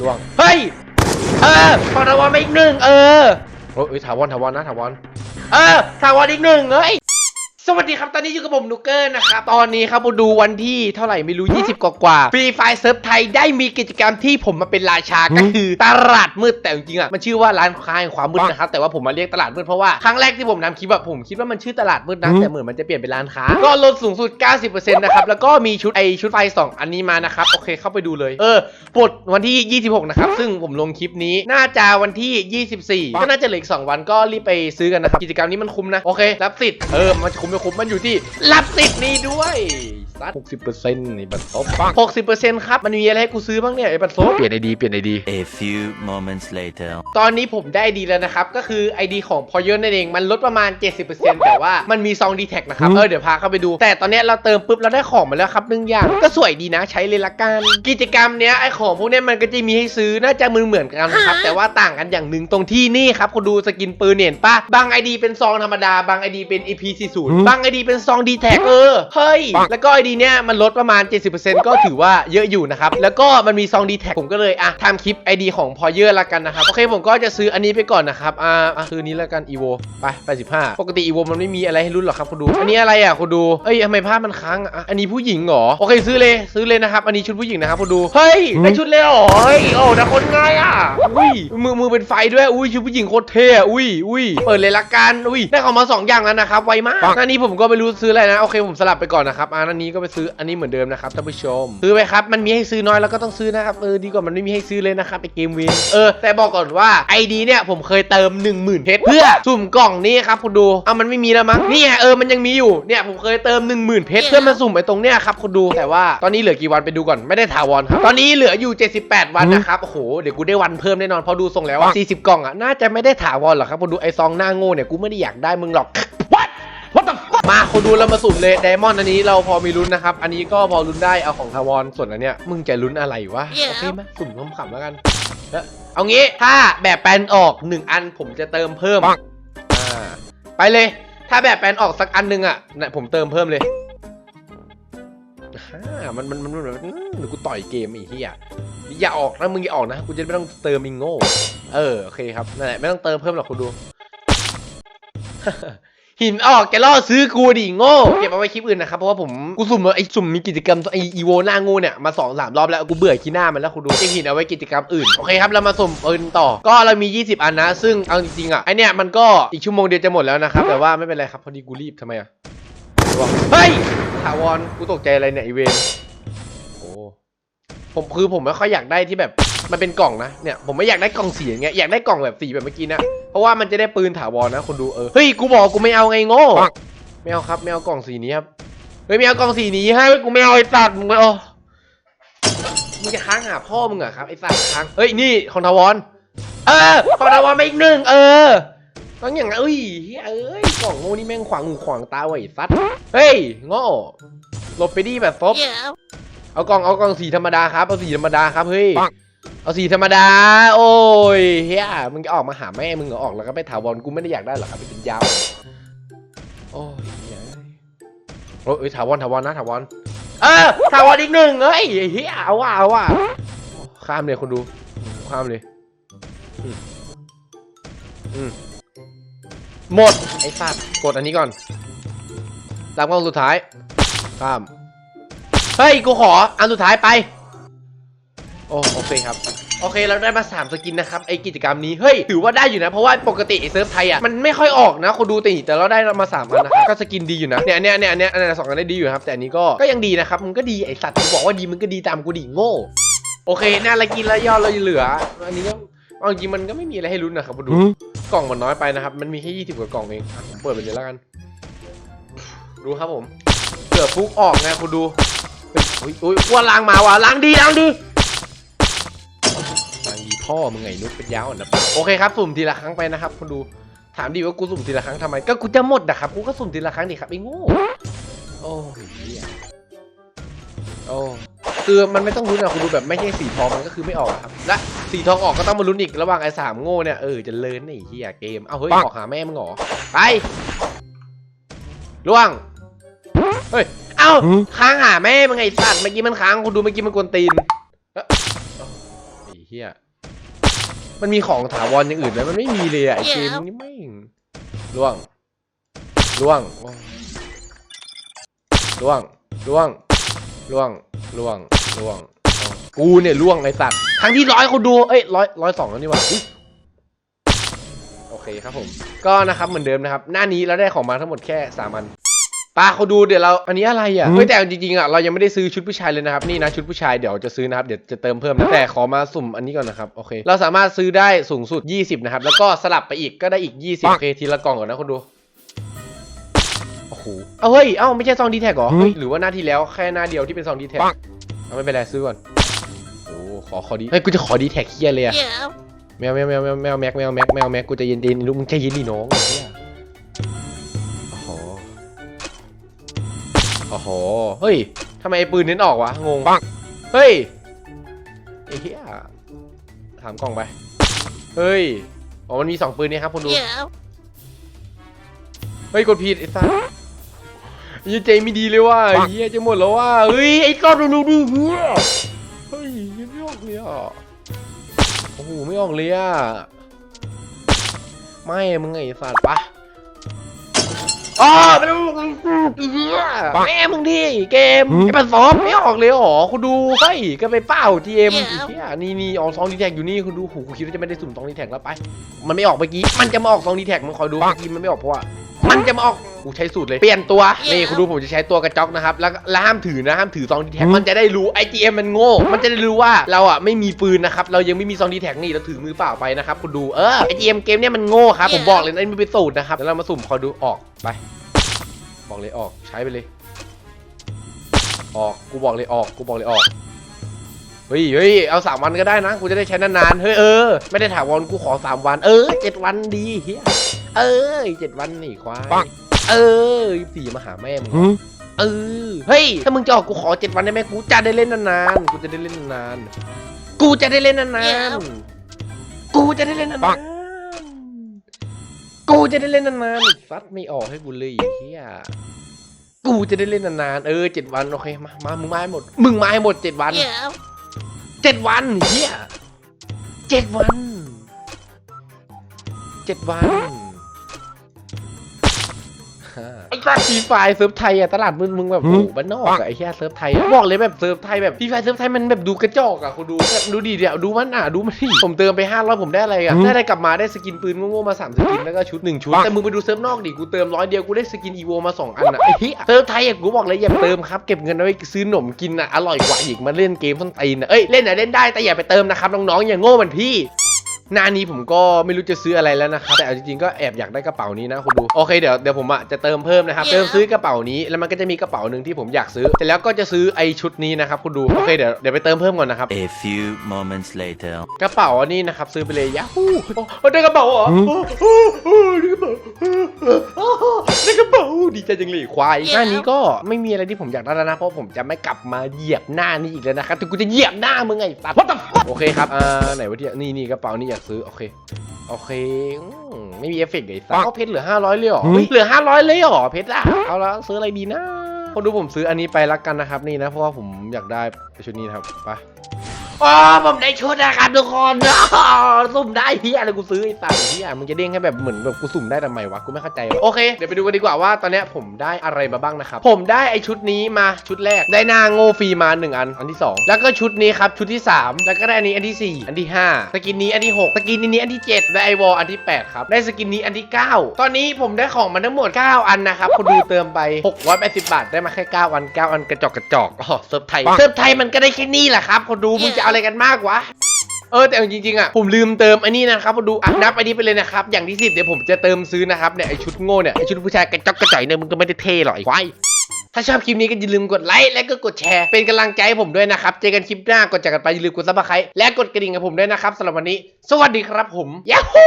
ล่วงเฮ้ย เออขอถาวรมาอีกหนึ่งเออ โอ้ยถาวรถาวรนะถาวร เออถาวรอีกหนึ่งเอ้ย สวัสดีครับ ตอนนี้อยู่กับผมนุกเกอร์นะครับ ตอนนี้ครับมาดูวันที่เท่าไหร่ไม่รู้ 20 กว่ากว่าฟรีไฟเซิร์ฟไทยได้มีกิจกรรมที่ผมมาเป็นราชาก็คือตลาดมืดแต่จริงๆอะมันชื่อว่าร้านค้าแห่งความมืดนะครับ แต่ว่าผมมาเรียกตลาดมืดเพราะว่าครั้งแรกที่ผมทำคลิปแบบผมคิดว่ามันชื่อตลาดมืดนะแต่เหมือนมันจะเปลี่ยนเป็นร้านค้า ก็ลดสูงสุด 90%นะครับ แล้วก็มีชุดไอชุดไฟ 2 อันนี้มานะครับ โอเคเข้าไปดูเลย เออปลดวันที่ 26 นะครับ ซึ่งผมลงคลิปนี้น่าจะวันที่ 24 ก็น่าจะเหลืออีก2วันก็รีบไปซื้อกันนะครับกิจกรรมนี้มันคุ้มนะโอเครับสิทธิ์เออมันจะคุ้มไม่คุ้มมันอยู่ที่รับสิทธิ์นี้ด้วย ซัด60%นี่บัตรซบ60%ครับมันมีอะไรให้กูซื้อบ้างเนี่ยไอ้บัตรซบเปลี่ยนไอดีเปลี่ยนไอดี A few moments later. ตอนนี้ผมได้ดีแล้วนะครับ ก็คือ ID ของพอเยอร์นั่นเอง มันลดประมาณ 70%แต่ว่ามันมีซองดีแท็กนะครับ เออ เดี๋ยวพาเข้าไปดู แต่ตอนเนี้ยเราเติมปุ๊บ เราได้ของมาแล้วครับหนึ่งอย่าง ก็สวยดีนะ ใช้เลยละกัน กิจกรรมเนี้ยไอของพวกเนี้ยมันก็จะมีให้ซื้อ น่าจะมือเหมือนกันนะครับ แต่ว่าต่างกันอย่างหนึ่งตรงที่นี่ครับคุณดูสกินปืนเนี่ยเห็นปะบาง ID เป็นซองธรรมดา บาง ID เป็น EP40 บาง ID เป็นซองดีแท็กเออ เฮ้ย แล้วก็ ID เนี้ยมันลดประมาณ 70%ก็ถือว่าเยอะอยู่นะครับ แล้วก็มันมีซองดีแท็กผมก็เลยอะทำคลิป ID ของพอเยอร์ละกันนะครับ โอเคผมก็จะซื้ออันนี้ไปก่อนนะครับ อ่าอะซื้อนี้ละกัน EVO ไป85ปกติ EVO มันไม่มีอะไรให้รุ่นหรอกครับคุณดู อันนี้อะไรอะคุณดูเอ้ยทำไมภาพมันค้างอะอันนี้ผู้หญิงเหรอโอเคซื้อเลยซื้อเลยนะครับ อันนี้ชุดผู้หญิงนะครับคุณดูเฮ้ยได้ชุดเลยเหรอเฮ้ยโอ้แต่คนง่ายอะอุ้ยมือมือเป็นไฟด้วยอุ้ยชุดผู้หญิงโคตรเท่อะอุ้ยอุ้ยเปิดเลยละกันอุ้ยได้ของมาสองอย่างแล้วนะครับไวมากอันนี้ผมก็ไม่รู้ซื้ออะไรนะโอเคผมสลับไปก่อนนะครับอันนี้ก็ไปซื้ออันนี้เหมือนเดิมนะครับท่านผู้ชมซื้อไปครับมันมีให้ซื้อน้อยแล้วก็ต้องซื้อนะครับเออดีกว่ามันไม่มีให้ซื้อเลยนะครับไอเกมเวนเออแต่บอกก่อนว่า ID เนี่ยผมเคยเติม 1 0,000เพชรเพื่อสุ่มกล่องนี้ครับคุณดูเอามันไม่มีแล้วมั้งนี่ไงเออมันยังมีอยู่เนี่ยผมเคยเติม 1 0,000เพชรเพื่อมาสุ่มไอ้ตรงเนี้ยครับคุณดูแต่ว่าตอนนี้เหลือกี่วันไปดูก่อนไม่ได้ถาวรครับตอนนี้เหลืออยู่ 78 วันนะครับโอ้โหเดี๋ยวกูได้วันเพิ่มแน่นอนเพราะดูทรงแล้วว่า40 กล่องอะน่าจะไม่ได้ถาวรหรอกครับคุณดูไอ้ซองหน้าโง่เนี่ยกูไม่ได้อยากได้มึงหรอก มาคนดูเรามาสุ่มเลยไดมอนด์อันนี้เราพอมีลุ้นนะครับ อันนี้ก็พอลุ้นได้เอาของทาวรส่วนอันเนี้ยมึงจะลุ้นอะไรวะโอเคไหมสุ่มขำๆแล้วกันเอ้อเอางี้ถ้าแบบแปลนออกหนึ่งอันผมจะเติมเพิ่มอ่าไปเลย ถ้าแบบแปลนออกสักอันหนึงอะเนี่ยผมเติมเพิ่มเลยฮ่ามันมันมันมันมันเดี๋ยวกูต่อยเกมไอีกที่อะอย่าออกนะมึงอย่าออกนะกูจะไม่ต้องเติมมิงโง่เออโอเคครับนั่นแหละไม่ต้องเติมเพิ่มหรอกคุณดู หินออกแกล่อซื้อกูดิโง่เก็บเอาไว้คลิปอื่นนะครับเพราะว่าผมกูสุ่มไอ้สุ่มมีกิจกรรมไอ้อีโวหน้างูเนี่ยมาสองสามรอบแล้วกูเบื่อขี้หน้ามันแล้วคุณดูเก็บหินเอาไว้กิจกรรมอื่นโอเคครับเรามาสุ่มปืนต่อ ก็เรามี 20 อันนะ ซึ่งเอาจริงๆอะไอเนี่ยมันก็อีกชั่วโมงเดียวจะหมดแล้วนะครับแต่ว่าไม่เป็นไรครับพอดีกูรีบทำไมอะเฮ้ยถาวรกูตกใจอะไรเนี่ยไอเวนโอ้ผมคือผมไม่ค่อยอยากได้ที่แบบ มันเป็นกล่องนะเนี่ยผมไม่อยากได้กล่องสีอย่างเงี้ยอยากได้กล่องแบบสีแบบเมื่อกี้นะเพราะว่ามันจะได้ปืนถาวรนะคนดูเออเฮ้ยกูบอกกูไม่เอาไงโง่ไม่เอาครับไม่เอากล่องสีนี้ครับเฮ้ยไม่เอากล่องสีนี้ให้เว้ยกูไม่เอาไอ้สัตว์มึงไม่เอามึงจะค้างหาพ่อมึงเหรอครับไอ้สัตว์ค้างเฮ้ยนี่ของถาวรเออของถาวรมาอีกหนึ่งเออต้องอย่างนั้นเอ้ยเฮ้ยเอ้ยกล่องโง่นี่แม่งขวางหูขวางตาไว้ไอ้สัตว์เฮ้ยโง่หลบไปดิแบบฟบเอากล่องเอากล่องสีธรรมดาครับเอาสีธรรมดาครับเฮ้ย เอาสีธรรมดา โอ้ยเฮียมึงจะออกมาหาแม่ มึงเหรอออกแล้วก็ไปถาวรกูไม่ได้อยากได้หรอกครับเป็นยาว โอ้ยเหี้ยโอ้ยเอ้ยถาวรถาวรนะถาวรเออถาวรอีกหนึ่งเฮ้ยเฮียเอาว่ะเอาว่ะข้ามเลยคนดูข้ามเลยหมดไอ้สัตว์กดอันนี้ก่อนตามกล้องสุดท้ายข้ามเฮ้ยกูขออันสุดท้ายไป โอ้โอเคครับ โอเคเราได้มา 3 สกินนะครับ ไอกิจกรรมนี้ เฮ้ย ถือว่าได้อยู่นะ เพราะว่าปกติไอเซิร์ฟไทยอะ มันไม่ค่อยออกนะคนดูติแต่เราได้มา3อันนะครับ ก็สกินดีอยู่นะ เนี่ยเนี่ยเนี่ยเนี่ยอันนี้สองอันได้ดีอยู่ครับ แต่อันนี้ก็ ก็ยังดีนะครับมึงก็ดีไอสัตว์กูบอกว่าดีมึงก็ดีตามกูดิโง่ โอเคน่าละกินแล้วยอดเราเหลือ อันนี้ก็เอาจริงๆมันก็ไม่มีอะไรให้ลุ้นนะครับคุณดู กล่องมันน้อยไปนะครับ มันมีแค่20กว่ากล่องเองอะผมเปิดไปเลยแล้วกัน ดูครับผมเกือบฟุกออกไงคุณดูเฮ้ยโอ้ยโอ้ยว่าล้างมาว่ะล้างดีล้างดีบางที พ่อมึงไงนุ๊กเป็นยาวอ่อนนะเปล่าโอเคครับสุ่มทีละครั้งไปนะครับคุณดูถามดีว่ากูสุ่มทีละครั้งทำไมก็กูจะหมดนะครับกูก็สุ่มทีละครั้งดิครับไอ้โง่โอ้ยเหี้ยโอ้คือมันไม่ต้องลุ้นอะคุณดูแบบไม่ใช่สีทองมันก็คือไม่ออกอะครับ และสีทองออกก็ต้องมาลุ้นอีกระหว่างไอ้สามโง่เนี่ยเออจะเลินไอ้เหี้ยเกมเอาเฮ้ยออกหาแม่มึงเหรอไปล่วงเฮ้ยเอ้าค้างหาแม่มึงไอ้สัตว์เมื่อกี้มันค้างคุณดูเมื่อกี้มันกวนตีนไอ้เฮีย มันมีของถาวรอย่างอื่นไหมมันไม่มีเลยอะไอเกมนี้ไม่งล่วงล่วงโอ้ล่วงล่วงล่วงล่วงล่วงอ๋อกูเนี่ยล่วงไอสัตว์ครั้งที่ร้อยคนดูเอ้ยร้อยร้อยสองแล้วนี่หว่าอุ๊ยโอเคครับผม ก็นะครับเหมือนเดิมนะครับ หน้านี้เราได้ของมาทั้งหมดแค่สามอัน ปาเขาดูเดี๋ยวเราอันนี้อะไรอะเฮ้ยแต่จริงๆอะเรายังไม่ได้ซื้อชุดผู้ชายเลยนะครับนี่นะชุดผู้ชายเดี๋ยวจะซื้อนะครับเดี๋ยวจะเติมเพิ่มนะแต่ขอมาสุ่มอันนี้ก่อนนะครับโอเค เราสามารถซื้อได้สูงสุด 20 นะครับ แล้วก็สลับไปอีกก็ได้อีก 20โอเคทีละกล่องก่อนนะคนดูโอ้โหเอาเฮ้ยเอ้าไม่ใช่ซองดีแท็กเหรอเฮ้ยหรือว่าหน้าที่แล้วแค่หน้าเดียวที่เป็นซองดีแท็กเอาไม่เป็นไรซื้อก่อนโอ้ขอขอดีเฮ้ยกูจะขอดีแท็กเฮียเลยอะ Yeah. แมวแมวแมวแมวแมวแม็กแมวแม็กแมวแม็กกูใจเย็นๆลูกมึงใจเย็นดิน้องไอ้เหี้ย โอ้โห เฮ้ยทำไมไอ้ปืนเน้นออกวะงงเฮ้ยไอ้เหี้ยถามกล่องไป เฮ้ย อ๋อ มันมีสองปืนเนี่ยครับคุณดู Yeah. เฮ้ย กดผิดไอ้สัสยี่ใจไม่ดีเลยว่ะไอ้เหี้ยจะหมดแล้วว่ะเฮ้ย ไอ้ก้อนดูดูดูเฮ้ยเฮ้ยยังไม่ออกเลยอะ โอ้โห ไม่ออกเลยอะ ไม่ มึงไอ้สัตว์ปะ อ๋อไม่รู้แม่มึงดิเกมไอ้ปันซอฟไม่ออกเลยหรอคุณดูเฮ้ยก็ไปเป้าทีเอ็มเฮียนี่นี่ออกซองดีแท็กอยู่นี่คุณดูหูกูคิดว่าจะไม่ได้สุ่มซองดีแท็กแล้วไป มันไม่ออกเมื่อกี้มันจะมาออกซองดีแท็กมึงคอยดูเมื่อกี้มันไม่ออกเพราะว่า มันจะมาออกกูใช้สูตรเลยเปลี่ยนตัวนี่คุณดูผมจะใช้ตัวกระจอกนะครับแล้วแล้วห้ามถือนะห้ามถือซองดีแท็กมันจะได้รู้ IGM มันโง่มันจะได้รู้ว่าเราอะไม่มีปืนนะครับเรายังไม่มีซองดีแท็กนี่เราถือมือเปล่าไปนะครับคุณดูเออ IGM เกมเนี้ยมันโง่ครับผมบอกเลยนะนี่มันเป็นสูตรนะครับแล้วเรามาสุ่มคอยดูออกไป บอกเลยออกใช้ไปเลย ออกกูบอกเลยออกกูบอกเลยออกเฮ้ยเฮ้ยเอาสามวันก็ได้นะ กูจะได้ใช้นานๆ เฮ้ย เออ ไม่ได้ถาวรกูขอสามวัน เออเจ็ดวันดีเฮีย เออเจ็ดวันนี่ควายเออสี่มาหาแม่มึงเหรอเออเฮ้ยถ้ามึงจะออกกูขอเจ็ดวันได้ไหมกูจะได้เล่นนานๆกูจะได้เล่นนานๆกูจะได้เล่นนานๆกูจะได้เล่นนานๆกูจะได้เล่นนานๆซัดไม่ออกให้กูเลยไอ้เฮียกูจะได้เล่นนานๆเออเจ็ดวันโอเคมามามึงมาให้หมดมึงมาให้หมดเจ็ดวัน Yeah. เจ็ดวันเฮียเจ็ดวันเจ็ดวันฮ่า ไอ้กราฟีไฟเซิร์ฟไทยอะตลาดมึงมึงแบบโอ้โหบ้านนอกอะไอ้เฮียเซิร์ฟไทยอะบอกเลยแบบเซิร์ฟไทยแบบฟีไฟเซิร์ฟไทยมันแบบดูกระจอกอะคุณดูแบบดูดีเดี๋ยวดูมันอะดูมันดิผมเติมไปห้าร้อยผมได้อะไรอะได้อะไรกลับมาได้สกินปืนโง่ๆมาสามสกินแล้วก็ชุดหนึ่งชุดแต่มึงไปดูเซิร์ฟนอกดิกูเติมร้อยเดียวกูได้สกินอีโวมาสองอันอะไอ้เหี้ยเซิร์ฟไทยอะกูบอกเลยอย่าเติมครับเก็บเงินเอาไว้ซื้อขนมกินอะอร่อยกว่าอีกมาเล่นเกมส้นตีนอะเอ้ยเล่นอะเล่นได้แต่อย่าไปเติมนะครับน้องๆอย่างโง่เหมือนพี่ หน้านี้ผมก็ไม่รู้จะซื้ออะไรแล้วนะครับแต่เอาจริงๆก็แอบอยากได้กระเป๋านี้นะคุณดูโอเคเดี๋ยวเดี๋ยวผมอะจะเติมเพิ่มนะครับเติมซื้อกระเป๋านี้แล้วมันก็จะมีกระเป๋าหนึ่งที่ผมอยากซื้อแต่แล้วก็จะซื้อไอชุดนี้นะครับคุณดูโอเคเดี๋ยวเดี๋ยวไปเติมเพิ่มก่อนนะครับ A few moments later. กระเป๋าอันนี้นะครับซื้อไปเลยยาฮูโอ้ได้กระเป๋าเหรอโอ้โอ้โอ้ได้กระเป๋าโอ้โอ้ได้กระเป๋าดีใจจังเลยควายหน้านี้ก็ไม่มีอะไรที่ผมอยากได้แล้วนะเพราะผมจะไม่กลับมาเหยียบหน้านี้อีกแล้วนะครับแต่กูจะเหยียบหน้ามึงไงสัตว์ What the fuck โอเคครับอ่าไหนวะที่นี่นี่กระเป๋านี่อยากซื้อ โอเค โอเคอืมไม่มีเอฟเฟกต์เลยสัตว์เอาเพชรเหลือ 500เลยเหรอเฮ้ยเหลือ 500 เลยเหรอเพชรอะเอาละซื้ออะไรดีนะคนดูผมซื้ออันนี้ไปละกันนะครับนี่นะ เพราะว่าผมอยากได้ชุดนี้นะครับไป อ๋อผมได้ชุดนะครับทุกคนอ๋อสุ่มได้เฮียอะไรกูซื้อไอ้สัตว์เฮียมึงจะเด้งให้แบบเหมือนแบบกูสุ่มได้ทำไมวะกูไม่เข้าใจโอเคเดี๋ยวไปดูกันดีกว่าว่าตอนเนี้ยผมได้อะไรมาบ้างนะครับผมได้ไอชุดนี้มาชุดแรกได้หน้าโง่ฟรีมาหนึ่งอันอันที่สองแล้วก็ชุดนี้ครับชุดที่สามแล้วก็ได้อันนี้อันที่สี่อันที่ห้าสกินนี้อันที่หกสกินนี้อันที่เจ็ดและไอวอลอันที่แปดครับ ได้สกินนี้อันที่เก้าตอนนี้ผมได้ของมาทั้งหมดเก้าอันนะครับคนดูเติมไป 680 บาทได้มาแค่เก้าอันเก้าอันกระจอกกระจอกอ๋อเซิร์ฟไทยเซิร์ฟไทยมันก็ได้แค่นี้แหละครับคนดูมึงจะเอาอะไรกันมากวะเออแต่เอาจริงๆอะผมลืมเติมอันนี้นะครับมาดูอะนับอันนี้ไปเลยนะครับอย่างที่สิบเดี๋ยวผมจะเติมซื้อนะครับเนี่ยไอชุดโง่เนี่ยไอชุดผู้ชายกระจอกกระจ่อยเนี่ยมึงก็ไม่ได้เท่หรอกไอ้ควายถ้าชอบคลิปนี้ก็อย่าลืมกดไลค์และก็กดแชร์เป็นกำลังใจให้ผมด้วยนะครับเจอกันคลิปหน้ากดจากกันไปอย่าลืมกดซับสไครต์และกดกระดิ่งกับผมด้วยนะครับสำหรับวันนี้ สวัสดีครับผมยาฮู